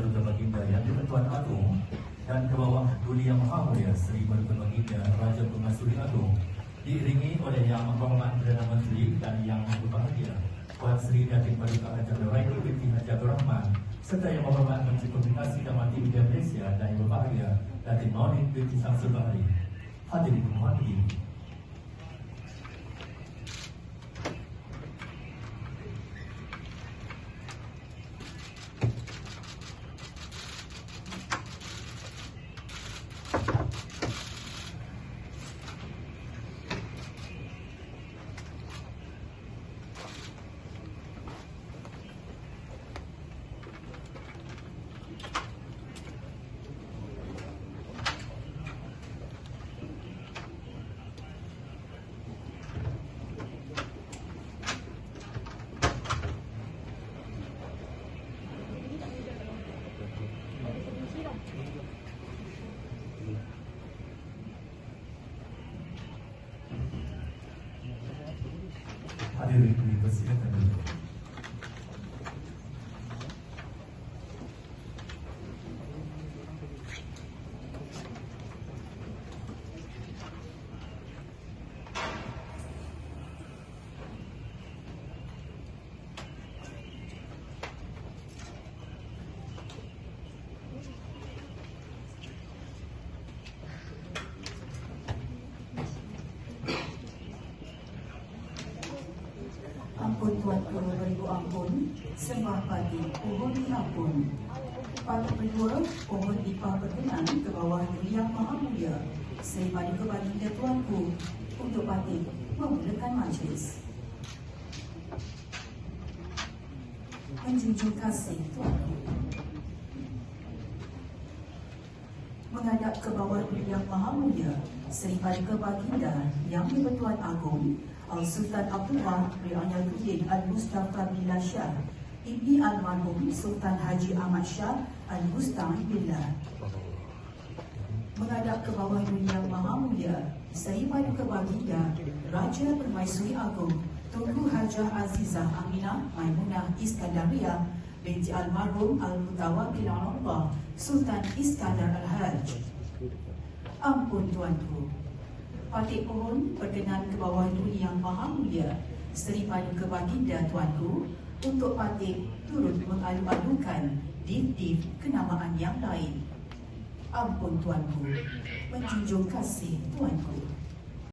Paduka Baginda Yang di-Pertuan Agung. Dan ke bawah Duli Yang Maha Mulia Seri Paduka Baginda Raja Pengasuri Agung diiringi oleh Yang Berhormat Perdana Menteri dan Yang Berbahagia Puan Seri Datin Paduka Haji Abdul Rahim binti Haji Abdul Rahman serta Yang Berhormat Menteri Komunikasi dan Multimedia Malaysia dan Yang Berbahagia Datin Maulid binti Samsul Bahari. Hadirin mohon ハレルヤと言いに。Ampun Tuanku beribu ampun, sembah pagi, pohon diampun. Pada berdua, pohon ipah berkenan ke bawah yang maha mulia. Seipada kebaginda Tuanku, untuk pati memulakan majlis. Menjunjung kasih Tuanku. Menghadap ke bawah yang maha mulia, Seripada Baginda Yang di-Pertuan Agong Al-Sultan Abdullah Ri'ayatuddin Al-Mustafa Billah Shah Ibni Almarhum Sultan Haji Ahmad Shah Al-Musta'in Billah Menghadap ke bawah dunia Maha Mulia Seripada Baginda Raja Permaisuri Agong Tunku Hajah Azizah Aminah Maimunah Iskandaria binti almarhum Al-Mutawakil Allah Sultan Iskandar Al-Hajj. Ampun Tuanku Patik pohon berkenan ke bawah dunia yang maha mulia Seri Paduka Baginda Tuanku Untuk patik turut mengalu-alukan Div-div kenamaan yang lain. Ampun Tuanku Menjunjung kasih Tuanku